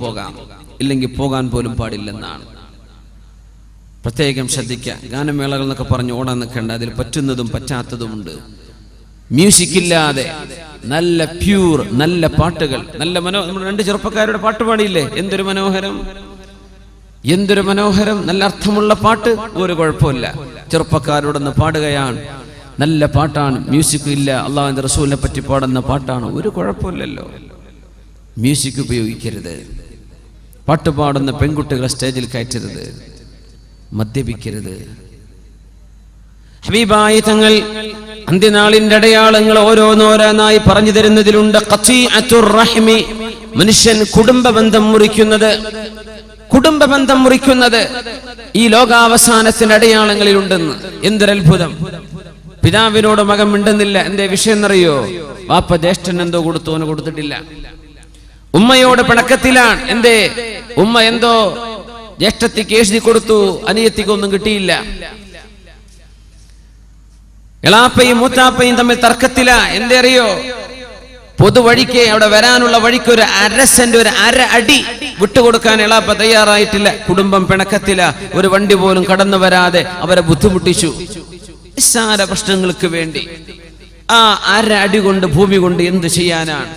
പോകാം. ഇല്ലെങ്കിൽ പോകാൻ പോലും പാടില്ലെന്നാണ്. പ്രത്യേകം ശ്രദ്ധിക്കുക ഗാനമേളകൾ എന്നൊക്കെ പറഞ്ഞ് ഓടാൻ നിൽക്കേണ്ട. അതിൽ പറ്റുന്നതും പറ്റാത്തതുമുണ്ട് മ്യൂസിക് ഇല്ലാതെ നല്ല പ്യൂർ നല്ല പാട്ടുകൾ നല്ല മനോ നമ്മൾ രണ്ട് ചെറുപ്പക്കാരുടെ പാട്ട് പാടിയില്ലേ? എന്തൊരു മനോഹരം? എന്തൊരു മനോഹരം? നല്ല അർത്ഥമുള്ള പാട്ട്? ഒരു കുഴപ്പമില്ല. ചെറുപ്പക്കാരോടൊന്ന് പാടുകയാണ്. നല്ല പാട്ടാണ്. മ്യൂസിക് ഇല്ല. അള്ളാഹുവിന്റെ റസൂലിനെ പറ്റി പാടുന്ന പാട്ടാണ്. ഒരു കുഴപ്പമില്ലല്ലോ. മ്യൂസിക് ഉപയോഗിക്കരുത്. പാട്ട് പാടുന്ന പെൺകുട്ടികളെ സ്റ്റേജിൽ കയറ്റരുത് മദ്യപിക്കരുത്. ഹബീബായ തങ്ങൾ അന്ത്യനാളിന്റെ അടയാളങ്ങൾ ഓരോന്നോരോന്നായി പറഞ്ഞു തരുന്നതിലുണ്ട്. മനുഷ്യൻ കുടുംബ ബന്ധം മുറിക്കുന്നത് കുടുംബ ബന്ധം മുറിക്കുന്നത് ഈ ലോകാവസാനത്തിന്റെ അടയാളങ്ങളിലുണ്ടെന്ന്. എന്തൊരത്ഭുതം പിതാവിനോട് മകൻ മിണ്ടുന്നില്ല എന്തേ വിഷയം എന്നറിയോ? വാപ്പ ജ്യേഷ്ഠൻ എന്തോ കൊടുത്തു കൊടുത്തിട്ടില്ല. ഉമ്മയോട് പിണക്കത്തിലാണ് എന്തേ? ഉമ്മ എന്തോ ജ്യേഷ്ഠത്തിക്ക് എഴുതി കൊടുത്തു അനിയത്തിക്ക് ഒന്നും കിട്ടിയില്ല. എളാപ്പയും മൂത്താപ്പയും തമ്മിൽ തർക്കത്തില. എന്തറിയോ പൊതുവഴിക്ക് അവിടെ വരാനുള്ള വഴിക്ക് ഒരു അര സെന്റ് ഒരു അര അടി വിട്ടുകൊടുക്കാൻ എളാപ്പ തയ്യാറായിട്ടില്ല. കുടുംബം പിണക്കത്തില. ഒരു വണ്ടി പോലും കടന്നു വരാതെ അവരെ ബുദ്ധിമുട്ടിച്ചു. നിസ്സാര പ്രശ്നങ്ങൾക്ക് വേണ്ടി. ആ അര അടി കൊണ്ട് ഭൂമി കൊണ്ട് എന്ത് ചെയ്യാനാണ്?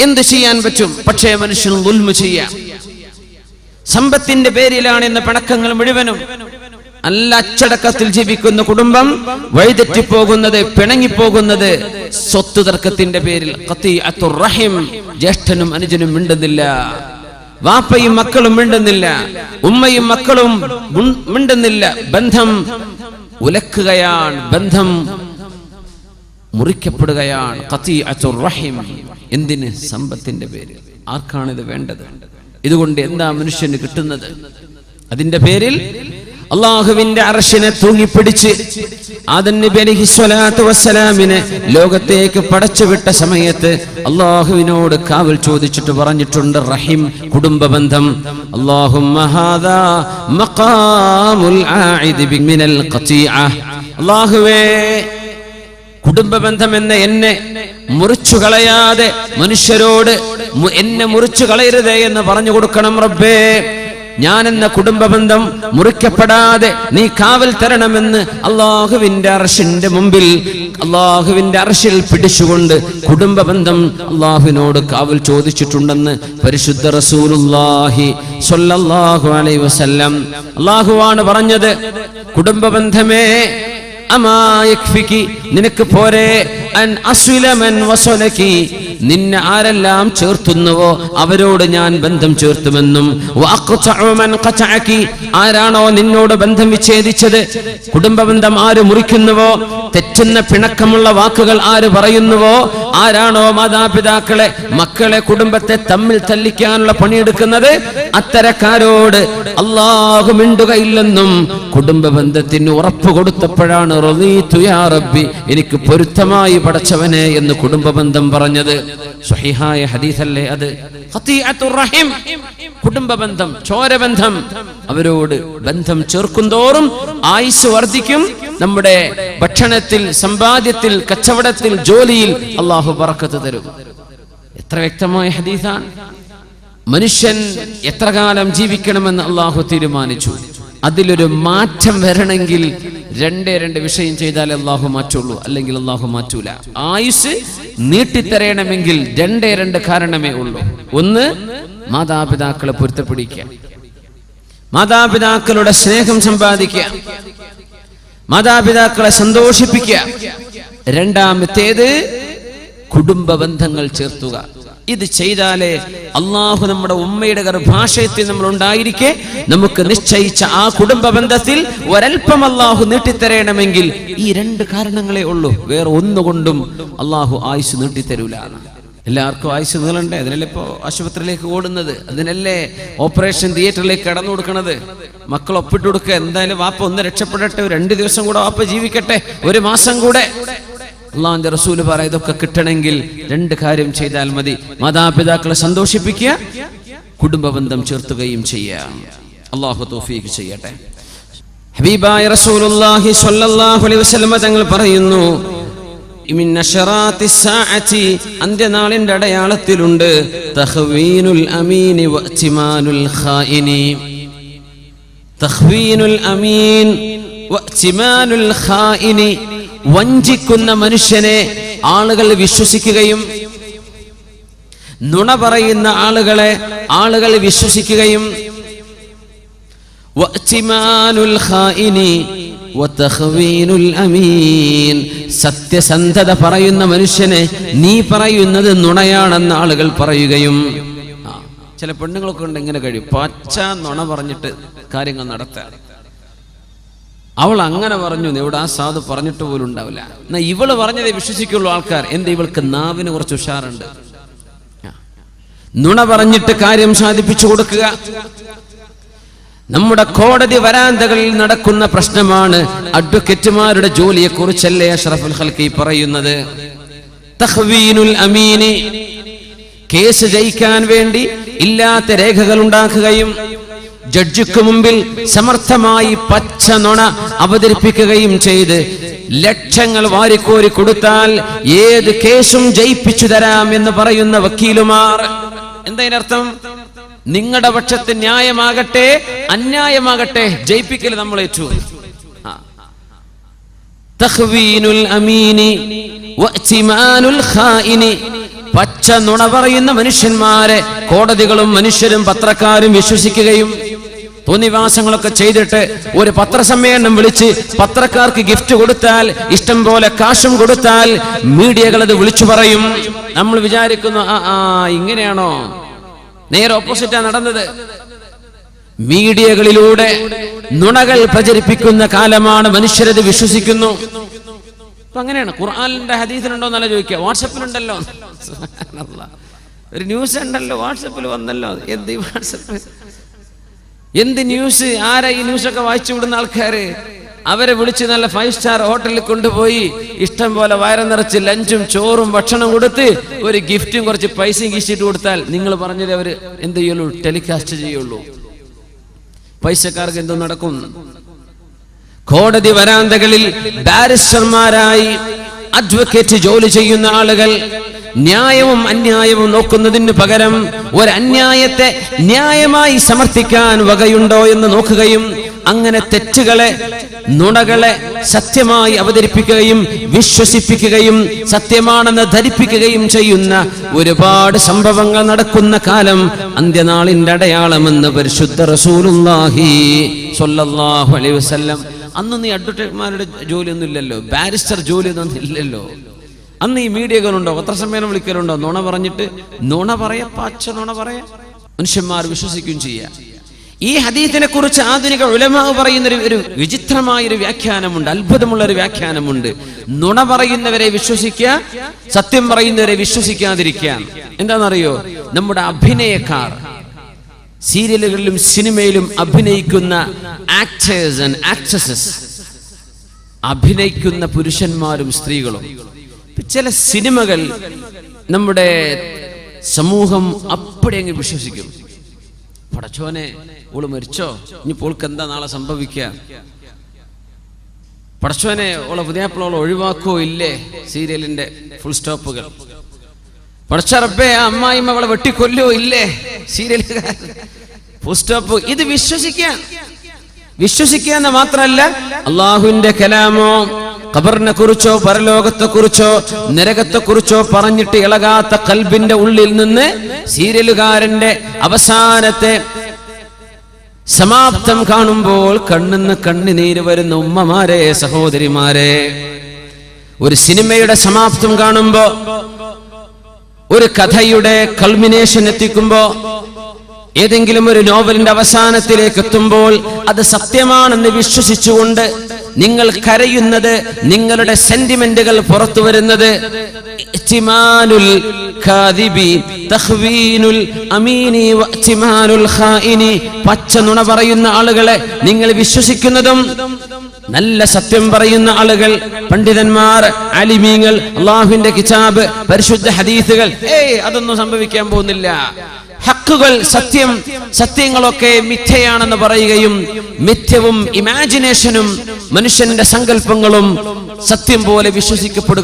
എന്ത് ചെയ്യാൻ പറ്റും? പക്ഷേ മനുഷ്യൻ ദുൽമ ചെയ്യാം. സമ്പത്തിന്റെ പേരിലാണ് ഇന്ന് പിണക്കങ്ങൾ മുഴുവനും. നല്ല അച്ചടക്കത്തിൽ ജീവിക്കുന്ന കുടുംബം വഴിതെറ്റിപ്പോകുന്നത് പിണങ്ങിപ്പോകുന്നത് സ്വത്ത് തർക്കത്തിന്റെ പേരിൽ. റഹിം ജ്യേഷ്ഠനും അനുജനും മിണ്ടുന്നില്ല. വാപ്പയും മക്കളും മിണ്ടുന്നില്ല. ഉമ്മയും മക്കളും മിണ്ടുന്നില്ല. ബന്ധം ഉലക്കുകയാണ്. ബന്ധം മുറിക്കപ്പെടുകയാണ്. റഹിം. എന്തിന്? സമ്പത്തിന്റെ പേര് ആർക്കാണിത് വേണ്ടത്? ഇതുകൊണ്ട് എന്താ മനുഷ്യന് കിട്ടുന്നത്? അതിന്റെ പേരിൽ അള്ളാഹുവിന്റെ അർശിനെ തൂങ്ങിപ്പിടിച്ച് വസ്സലാമിനെ ലോകത്തേക്ക് പടച്ചുവിട്ട സമയത്ത് അള്ളാഹുവിനോട് കാവൽ ചോദിച്ചിട്ട് പറഞ്ഞിട്ടുണ്ട് റഹിം കുടുംബ ബന്ധം. അള്ളാഹു കുടുംബ ബന്ധം എന്ന എന്നെ മുറിച്ചു കളയാതെ മനുഷ്യരോട് എന്നെ മുറിച്ചു കളയരുതേ എന്ന് പറഞ്ഞു കൊടുക്കണം റബ്ബേ. ഞാൻ എന്ന കുടുംബ ബന്ധം മുറിക്കപ്പെടാതെ നീ കാവൽ തരണമെന്ന് അള്ളാഹുവിന്റെ അർഷിന്റെ മുമ്പിൽ അള്ളാഹുവിന്റെ അർഷിൽ പിടിച്ചുകൊണ്ട് കുടുംബ ബന്ധം അള്ളാഹുവിനോട് കാവൽ ചോദിച്ചിട്ടുണ്ടെന്ന് പരിശുദ്ധ റസൂലുല്ലാഹി സ്വല്ലല്ലാഹു അലൈ വസല്ലം അള്ളാഹുവാണ് പറഞ്ഞത്. കുടുംബ ബന്ധമേ നിനക്ക് പോരെ. അൻ വസലക്കി നിന്നെ ആരെല്ലാം ചേർത്തുന്നുവോ അവരോട് ഞാൻ ബന്ധം ചേർത്തുമെന്നും. ആരാണോ നിന്നോട് ബന്ധം വിച്ഛേദിച്ചത്? കുടുംബബന്ധം ആര് മുറിക്കുന്നുവോ? തെറ്റുന്ന പിണക്കമുള്ള വാക്കുകൾ ആര് പറയുന്നുവോ? ആരാണോ മാതാപിതാക്കളെ മക്കളെ കുടുംബത്തെ തമ്മിൽ തല്ലിക്കാനുള്ള പണിയെടുക്കുന്നത്? അത്തരക്കാരോട് അള്ളാഹു മിണ്ടുകയില്ലെന്നും കുടുംബ ബന്ധത്തിന് ഉറപ്പ് കൊടുത്തപ്പോഴാണ് റബ്ബി എനിക്ക് പൊരുത്തമായി പടച്ചവനെ എന്ന് കുടുംബ ബന്ധം പറഞ്ഞത്. സ്വഹിഹായ ഹദീസല്ലേ അത്? കുടുംബ ബന്ധം ചോരബന്ധം. അവരോട് ബന്ധം ചേർക്കും തോറും ആയുസ് വർദ്ധിക്കും. നമ്മുടെ ഭക്ഷണത്തിൽ സമ്പാദ്യത്തിൽ കച്ചവടത്തിൽ ജോലിയിൽ അള്ളാഹു പറക്കത്ത് തരും. എത്ര വ്യക്തമായ ഹദീസാണ്. മനുഷ്യൻ എത്ര കാലം ജീവിക്കണമെന്ന് അള്ളാഹു തീരുമാനിച്ചു. അതിലൊരു മാറ്റം വരണമെങ്കിൽ രണ്ടേ രണ്ട് വിഷയം ചെയ്താലേ അള്ളാഹു മാറ്റുള്ളൂ അല്ലെങ്കിൽ അള്ളാഹു മാറ്റൂല. ആയുസ് നീട്ടിത്തരയണമെങ്കിൽ രണ്ടേ രണ്ട് കാരണമേ ഉള്ളൂ. ഒന്ന് മാതാപിതാക്കളെ പൊരുത്തപ്പിടിക്കുക. മാതാപിതാക്കളുടെ സ്നേഹം സമ്പാദിക്കുക. മാതാപിതാക്കളെ സന്തോഷിപ്പിക്കുക. രണ്ടാമത്തേത് കുടുംബ ബന്ധങ്ങൾ ചേർത്തുക. ഇത് ചെയ്താലേ അള്ളാഹു നമ്മുടെ ഉമ്മയുടെ ഗർഭാശയത്തിൽ നമ്മൾ ഉണ്ടായിരിക്കെ. നമുക്ക് നിശ്ചയിച്ച ആ കുടുംബ ബന്ധത്തിൽ ഒരൽപ്പം അള്ളാഹു നീട്ടിത്തരണമെങ്കിൽ ഈ രണ്ട് കാരണങ്ങളേ ഉള്ളൂ. വേറെ ഒന്നുകൊണ്ടും അള്ളാഹു ആയുസ് നീട്ടിത്തരൂല. എല്ലാവർക്കും ആയുസ് നീളണ്ടേ? അതിനല്ലേ ഇപ്പോ ആശുപത്രിയിലേക്ക് ഓടുന്നത്? അതിനല്ലേ ഓപ്പറേഷൻ തിയേറ്ററിലേക്ക് കടന്നു കൊടുക്കണത്? മക്കൾ ഒപ്പിട്ട് കൊടുക്കുക എന്തായാലും വാപ്പ ഒന്ന് രക്ഷപ്പെടട്ടെ. രണ്ട് ദിവസം കൂടെ വാപ്പ ജീവിക്കട്ടെ. ഒരു മാസം കൂടെ. അള്ളാഹിന്റെ റസൂൽ പറ ഇതൊക്കെ കിട്ടണമെങ്കിൽ രണ്ട് കാര്യം ചെയ്താൽ മതി. മാതാപിതാക്കളെ സന്തോഷിപ്പിക്കുക കുടുംബബന്ധം ചേർത്തുകയും ചെയ്യുക. അള്ളാഹു തോഫീക്ക് ചെയ്യട്ടെ. ഹബീബായ റസൂലുള്ളാഹി സ്വല്ലല്ലാഹു അലൈഹി വസല്ലം തങ്ങൾ പറയുന്നു അന്ത്യനാളിന്റെ അടയാളത്തിലുണ്ട് അമീൻ വഞ്ചിക്കുന്ന മനുഷ്യനെ ആളുകൾ വിശ്വസിക്കുകയും നുണ പറയുന്ന ആളുകളെ ആളുകൾ വിശ്വസിക്കുകയും സത്യസന്ധത പറയുന്ന മനുഷ്യനെ നീ പറയുന്നത് നുണയാണെന്ന് ആളുകൾ പറയുകയും. ചില പെണ്ണുങ്ങളൊക്കെ ഉണ്ട് ഇങ്ങനെ കഴിയും. പച്ച നുണ പറഞ്ഞിട്ട് കാര്യങ്ങൾ നടത്താൻ അവൾ അങ്ങനെ പറഞ്ഞു ഇവിടെ ആ സാധു പറഞ്ഞിട്ട് പോലും ഉണ്ടാവില്ല. എന്നാ ഇവൾ പറഞ്ഞതേ വിശ്വസിക്കുള്ളൂ ആൾക്കാർ. എന്റെ ഇവൾക്ക് നാവിന് കുറച്ച് ഉഷാറുണ്ട്. നുണ പറഞ്ഞിട്ട് കാര്യം സാധിപ്പിച്ചു കൊടുക്കുക. നമ്മുടെ കോടതി വരാന്തകളിൽ നടക്കുന്ന പ്രശ്നമാണ് അഡ്വക്കേറ്റുമാരുടെ ജോലിയെ കുറിച്ചല്ലേ അഷ്റഫുൽ ഹൽക്കി പറയുന്നത്. കേസ് ജയിക്കാൻ വേണ്ടി ഇല്ലാത്ത രേഖകൾ ഉണ്ടാക്കുകയും ജഡ്ജിക്ക് മുമ്പിൽ സമർത്ഥമായി പച്ച നുണ അവതരിപ്പിക്കുകയും ചെയ്ത് ലക്ഷങ്ങൾ വാരിക്കോരി കൊടുത്താൽ ഏത് കേസും ജയിപ്പിച്ചു തരാം എന്ന് പറയുന്ന വക്കീലുമാർ. എന്തതിനർത്ഥം നിങ്ങളുടെ പക്ഷത്ത് ന്യായമാകട്ടെ അന്യായമാകട്ടെ ജയിപ്പിക്കൽ നമ്മൾ ഏറ്റു. പച്ച നുണ പറയുന്ന മനുഷ്യന്മാരെ കോടതികളും മനുഷ്യരും പത്രക്കാരും വിശ്വസിക്കുകയും തോന്നിവാസങ്ങളൊക്കെ ചെയ്തിട്ട് ഒരു പത്രസമ്മേളനം വിളിച്ച് പത്രക്കാർക്ക് ഗിഫ്റ്റ് കൊടുത്താൽ ഇഷ്ടം പോലെ കാശും കൊടുത്താൽ മീഡിയകൾ അത് വിളിച്ചു പറയും. നമ്മൾ വിചാരിക്കുന്നു ആ ആ ഇങ്ങനെയാണോ? നേരെ ഓപ്പോസിറ്റാ നടന്നത്. മീഡിയകളിലൂടെ നുണകൾ പ്രചരിപ്പിക്കുന്ന കാലമാണ് മനുഷ്യരത് വിശ്വസിക്കുന്നു. അങ്ങനെയാണ്. ഖുർആാനിന്റെ ഹദീസിലുണ്ടോ എന്നല്ല ചോദിക്കുക. വാട്സപ്പിലുണ്ടല്ലോ. ഒരു ന്യൂസ് ഉണ്ടല്ലോ വാട്സപ്പിൽ വന്നല്ലോ. എന്ത് വാട്സപ്പ്? എന്ത് ന്യൂസ് ആരാ ഈ ന്യൂസൊക്കെ വായിച്ചു വിടുന്ന ആൾക്കാര്? അവരെ വിളിച്ച് നല്ല ഫൈവ് സ്റ്റാർ ഹോട്ടലിൽ കൊണ്ടുപോയി ഇഷ്ടം പോലെ വയറ് നിറച്ച് ലഞ്ചും ചോറും ഭക്ഷണം കൊടുത്ത് ഒരു ഗിഫ്റ്റും കുറച്ച് പൈസയും കീശിട്ട് കൊടുത്താൽ നിങ്ങൾ പറഞ്ഞത് അവർ എന്ത് ചെയ്യുള്ളൂ? ടെലികാസ്റ്റ് ചെയ്യുള്ളൂ. പൈസക്കാർക്ക് എന്തോ നടക്കും. കോടതി വരാന്തകളിൽ ബാരിസ്റ്റർമാരായി അഡ്വക്കേറ്റ് ജോലി ചെയ്യുന്ന ആളുകൾ ന്യായവും അന്യായവും നോക്കുന്നതിന് പകരം ഒരു അന്യായത്തെ ന്യായമായി സമർത്ഥിക്കാൻ വകയുണ്ടോ എന്ന് നോക്കുകയും അങ്ങനെ തെറ്റുകളെ നുണകളെ സത്യമായി അവതരിപ്പിക്കുകയും വിശ്വസിപ്പിക്കുകയും സത്യമാണെന്ന് ധരിപ്പിക്കുകയും ചെയ്യുന്ന ഒരുപാട് സംഭവങ്ങൾ നടക്കുന്ന കാലം അന്ത്യനാളിന്റെ അടയാളമെന്ന് പരിശുദ്ധ റസൂലുല്ലാഹി സ്വല്ലല്ലാഹു അലൈഹി വസല്ലം. അന്ന് നീ അഡ്വക്കേറ്റ്മാരുടെ ജോലിയൊന്നും ഇല്ലല്ലോ. ബാരിസ്റ്റർ ജോലിയൊന്നും ഇല്ലല്ലോ. അന്ന് ഈ മീഡിയകളുണ്ടോ പത്രസമ്മേളനം വിളിക്കലുണ്ടോ? നുണ പറഞ്ഞിട്ട് നുണ പറയ പച്ച നുണ പറയ. മനുഷ്യന്മാർ വിശ്വസിക്കുകയും ചെയ്യാം. ഈ ഹദീത്തിനെ കുറിച്ച് ആധുനിക ഉലമാവ് പറയുന്ന ഒരു വിചിത്രമായ ഒരു വ്യാഖ്യാനമുണ്ട് അത്ഭുതമുള്ള ഒരു വ്യാഖ്യാനമുണ്ട്. നുണ പറയുന്നവരെ വിശ്വസിക്കുക സത്യം പറയുന്നവരെ വിശ്വസിക്കാതിരിക്കുക. എന്താണെന്നറിയോ? നമ്മുടെ അഭിനയക്കാർ സീരിയലുകളിലും സിനിമയിലും അഭിനയിക്കുന്ന ആക്ടേഴ്സ് ആൻഡ് ആക്ട്രസസ് അഭിനയിക്കുന്ന പുരുഷന്മാരും സ്ത്രീകളും ചില സിനിമകൾ നമ്മുടെ സമൂഹം അപ്പടി അങ്ങ് വിശ്വസിക്കും. പടച്ചോനെ ഓൾ മരിച്ചോ? ഇനി പോൾക്ക് എന്താ നാളെ സംഭവിക്കുക? പടച്ചോനെ ഓളെ പുതിയാപ്പിളോളെ ഒഴിവാക്കോ ഇല്ലേ? സീരിയലിന്റെ ഫുൾ സ്റ്റോപ്പുകൾ പടച്ചറപ്പേ ആ അമ്മായിമ്മ അവളെ വെട്ടിക്കൊല്ലോ ഇല്ലേ? സീരിയലുകാർ. ഫുൾ സ്റ്റോപ്പ് ഇത് വിശ്വസിക്കാൻ വിശ്വസിക്കുക എന്ന് മാത്രമല്ല അള്ളാഹുവിന്റെ കലാമോ ഖബറിനെ കുറിച്ചോ പരലോകത്തെ കുറിച്ചോ നരകത്തെ കുറിച്ചോ പറഞ്ഞിട്ട് ഇളകാത്ത കൽബിന്റെ ഉള്ളിൽ നിന്ന് സീരിയലുകാരന്റെ അവസാനത്തെ സമാപ്തം കാണുമ്പോൾ കണ്ണിന്ന് കണ്ണിനീര് വരുന്ന ഉമ്മമാരെ സഹോദരിമാരെ ഒരു സിനിമയുടെ സമാപ്തം കാണുമ്പോ ഒരു കഥയുടെ കൾമിനേഷൻ എത്തിക്കുമ്പോ ഏതെങ്കിലും ഒരു നോവലിന്റെ അവസാനത്തിലേക്ക് എത്തുമ്പോൾ അത് സത്യമാണെന്ന് വിശ്വസിച്ചുകൊണ്ട് നിങ്ങൾ കരയുന്നത് നിങ്ങളുടെ സെന്റിമെന്റുകൾ പുറത്തു വരുന്നത്. പച്ച നുണ പറയുന്ന ആളുകളെ നിങ്ങൾ വിശ്വസിക്കുന്നതും നല്ല സത്യം പറയുന്ന ആളുകൾ പണ്ഡിതന്മാർ അലിമീങ്ങൾ അള്ളാഹുവിന്റെ കിതാബ് പരിശുദ്ധ ഹദീസുകൾ ഏയ് അതൊന്നും സംഭവിക്കാൻ പോകുന്നില്ല ഹക്കുകൾ സത്യം സത്യങ്ങളൊക്കെ മിഥ്യയാണെന്ന് പറയുകയും മിഥ്യവും ഇമാജിനേഷനും മനുഷ്യന്റെ സങ്കല്പങ്ങളും സത്യം പോലെ വിശ്വസിക്കപ്പെടുകയും